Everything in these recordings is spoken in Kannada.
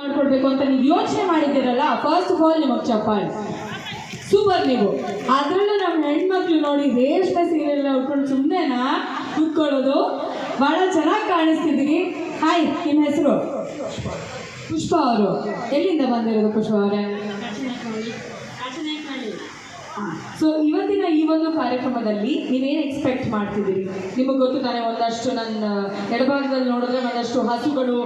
ಮಾಡ್ಕೊಡ್ಬೇಕು ಅಂತ ನೀವು ಯೋಚನೆ ಮಾಡಿದ್ದೀರಲ್ಲ ಫಸ್ಟ್ ಆಫ್ ಆಲ್ ನಿಮಗೆ ಚಪ್ಪಾಳೆ. ಸೂಪರ್ ನೀವು. ಅದರಲ್ಲೂ ನಮ್ಮ ಹೆಣ್ಮಕ್ಳು ನೋಡಿ ರೇಷ್ಮೆ ಸೀರೆ ಎಲ್ಲ ಉಟ್ಕೊಂಡು ಸುಮ್ಮನೆನಾ ಕೂತ್ಕೊಳ್ಳೋದು. ಭಾಳ ಚೆನ್ನಾಗಿ ಕಾಣಿಸ್ತಿದ್ದೀರಿ. ಹಾಯ್ ನಿಮ್ಮ ಹೆಸರು? ಪುಷ್ಪ ಅವರು. ಎಲ್ಲಿಂದ ಬಂದಿರೋದು ಪುಷ್ಪ ಅವರೇ? ಸೊ ಇವತ್ತಿನ ಈ ಒಂದು ಕಾರ್ಯಕ್ರಮದಲ್ಲಿ ನೀವೇನು ಎಕ್ಸ್ಪೆಕ್ಟ್ ಮಾಡ್ತಿದ್ದೀರಿ? ನಿಮಗೆ ಗೊತ್ತು ತಾನೇ ಒಂದಷ್ಟು ನನ್ನ ಎಡಭಾಗದಲ್ಲಿ ನೋಡಿದ್ರೆ ಒಂದಷ್ಟು ಹಸುಗಳು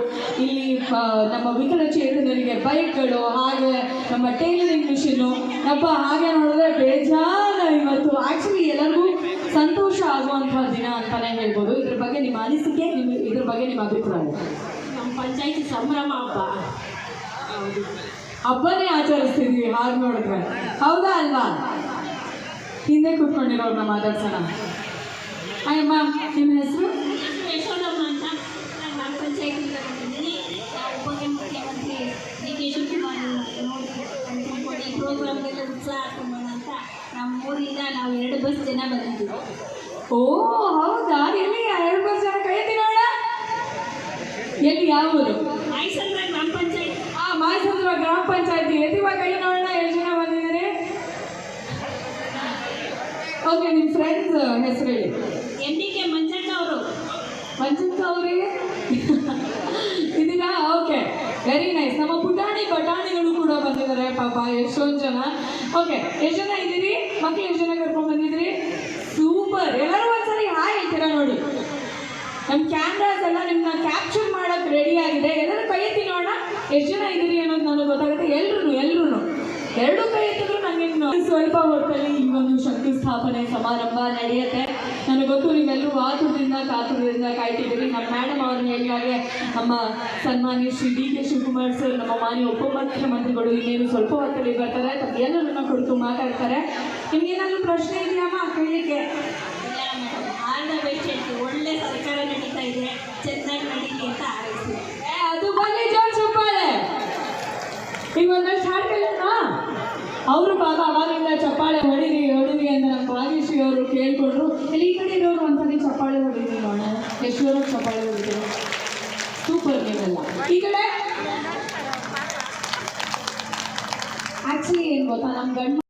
ಇಲ್ಲಿ ನಮ್ಮ ನಮ್ಮ ವಿಕಲಚೇತನರಿಗೆ ಬೈಕ್ಗಳು ಹಾಗೆ ನಮ್ಮ ಟೈಲರಿಂಗ್ ಮಿಷಿನ್ನು ಅಪ್ಪ ಹಾಗೆ ನೋಡಿದ್ರೆ ಬೇಜಾನ ಇವತ್ತು. ಆ್ಯಕ್ಚುಲಿ ಎಲ್ಲರಿಗೂ ಸಂತೋಷ ಆಗುವಂತಹ ದಿನ ಅಂತಾನೆ ಹೇಳ್ಬೋದು. ಇದ್ರ ಬಗ್ಗೆ ನಿಮ್ಮ ಅನಿಸಿಕೆ ನಿಮ್ಮ ಇದ್ರ ಬಗ್ಗೆ ನಿಮ್ಮ ಅಭಿಪ್ರಾಯ? ನಮ್ಮ ಪಂಚಾಯತಿ ಸಂಭ್ರಮ ಹಬ್ಬ. ಹೌದು ಹಬ್ಬನೇ ಆಚರಿಸ್ತಿದ್ವಿ ಹಾಗೆ ನೋಡಿದ್ರೆ. ಹೌದಾ ಅಲ್ವಾ? ಹಿಂದೆ ಕೂತ್ಕೊಂಡಿರೋರ್ನ ಮಾತಾಡ್ಸೋಣ. ಅಯ್ಯಮ್ಮ ನಿಮ್ಮ ಹೆಸರು? ಯಶೋದಮ್ಮ ಅಂತ. ನಾನು ಗ್ರಾಮ ಪಂಚಾಯತಿಯಿಂದ ಬಂದಿದ್ದೀನಿ. ನಾವು ಉಪಮುಖ್ಯಮಂತ್ರಿ ಡಿ ಕೆ ಶಿವಕುಮಾರ್ ನೋಡಿ ಈ ಪ್ರೋಗ್ರಾಮ್ಗೆಲ್ಲ ಉತ್ಸಾಹ ತುಂಬೋಣ ಅಂತ ನಮ್ಮ ಊರಿಂದ ನಾವು ಎರಡು ಬಸ್ ಜನ ಬಂದಿದ್ದೀವಿ. ಓ ಹೌದಾ? ಎಲ್ಲಿ ಎರಡು ಬಸ್ ಜನ ಕೈ ಎತ್ತಿ ನೋಡ ಎಲ್ಲಿ ಯಾವ ಊರು? ಆಯ್ಸಂದ್ರ ಗ್ರಾಮ ಪಂಚಾಯತ್. ಆ ಮಾಯಸಂದ್ರ ಗ್ರಾಮ ಪಂಚಾಯತಿ. ಕೈ ನೋಡೋಣ ಎಷ್ಟು ಜನ ಬಂದಿದ್ದಾರೆ ಓಕೆ ನಿಮ್ಮ ಫ್ರೆಂಡ್ಸ್ ಹೆಸರು ಹೇಳಿ. ಡಿ ಕೆ ಮಂಜಣ್ಣ ಅವರು. ಮಂಜುಕ ಅವರಿಗೆ ಇದೀರಾ ಓಕೆ. ವೆರಿ ನೈಸ್ ನಮ್ಮ ಪುಟಾಣಿ ಬಟಾಣಿಗಳು ಕೂಡ ಬಂದಿದ್ದಾರೆ. ಪಾಪ ಎಷ್ಟೊಂದು ಜನ. ಓಕೆ ಎಷ್ಟು ಜನ ಇದ್ದೀರಿ? ಮಕ್ಕಳು ಎಷ್ಟು ಜನ ಕರ್ಕೊಂಡು ಬಂದಿದ್ರಿ? ಸೂಪರ್ ಎಲ್ಲರೂ ಒಂದ್ಸರಿ ಹಾಯ್ ಹೇಳ್ತೀರಾ ನೋಡಿ. ನಮ್ಮ ಕ್ಯಾಮ್ರಾಸ್ ಎಲ್ಲ ನಿಮ್ಮನ್ನ ಕ್ಯಾಪ್ಚರ್ ಮಾಡಕ್ ರೆಡಿ ಆಗಿದೆ. ಎಲ್ಲರೂ ಕೈ ಎತ್ತಿ ನೋಡೋಣ ಎಷ್ಟು ಜನ ಇದ್ದೀರಿ ಅನ್ನೋದು ನನಗೆ ಗೊತ್ತಾಗುತ್ತೆ. ಎಲ್ರು ಎಲ್ಲರೂ ಎರಡು ಸ್ವಲ್ಪ ಹೊತ್ತಲ್ಲಿ ಈ ಒಂದು ಶಕ್ತಿ ಸ್ಥಾಪನೆ ಸಮಾರಂಭ ನಡೆಯುತ್ತೆ. ನನಗೆ ಗೊತ್ತು, ನೀವೆಲ್ಲರೂ ಆತುರದಿಂದ, ಕಾತುರದಿಂದ ಕಾಯ್ತಿದ್ದೀರಿ. ನಮ್ಮ ಮೇಡಮ್ ಅವ್ರನ್ನ ಹೇಳಿದಾಗೆ ನಮ್ಮ ಸನ್ಮಾನ್ಯ Shri D K Shivakumar sir ನಮ್ಮ ಮಾನ್ಯ ಉಪಮುಖ್ಯಮಂತ್ರಿಗಳು ಇನ್ನೇನು ಸ್ವಲ್ಪ ಹೊತ್ತಲ್ಲಿ ಬರ್ತಾರೆ. ಎಲ್ಲರನ್ನ ಕುರಿತು ಮಾತಾಡ್ತಾರೆ. ನಿಮ್ಗೇನಾದ್ರು ಪ್ರಶ್ನೆ ಇದೆಯಮ್ಮ ಹೇಳ್ತೀವಿ ಒಳ್ಳೆ ಸರ್ಕಾರ ನಡೀತಾ ಇದೆ ಚೆನ್ನಾಗಿ ನಡೀಲಿ ಅಂತ ಆರಿಸಿ ಅದು ಬನ್ನಿ ಜೋರ್ ಚಪ್ಪಾಳೆ ಈಗ ಅವರು ಪಾಪ ಅವಾಗಿಂದ ಚಪ್ಪಾಳೆ ಹೊಡಿರಿ ಹೊಡಿರಿ ಅಂತ ನಮ್ಮ ಭಾಗ್ಯಶ್ರೀ ಅವರು ಕೇಳ್ಕೊಂಡ್ರು. ಇಲ್ಲಿ ಈ ಕಡೆ ಇರೋರು ಒಂದ್ಸಲಿ ಚಪ್ಪಾಳೆ ಹೊಡಿರಿ ನೋಡೋಣ. ಎಷ್ಟು ಜನ ಚಪ್ಪಾಳೆ ಹೊಡಿದ್ರು ಸೂಪರ್ ನೀವೆಲ್ಲ ಈ ಕಡೆ? ಆಕ್ಚುಲಿ ಏನು ಗೊತ್ತಾ ನಮ್ಮ ಗಂಡ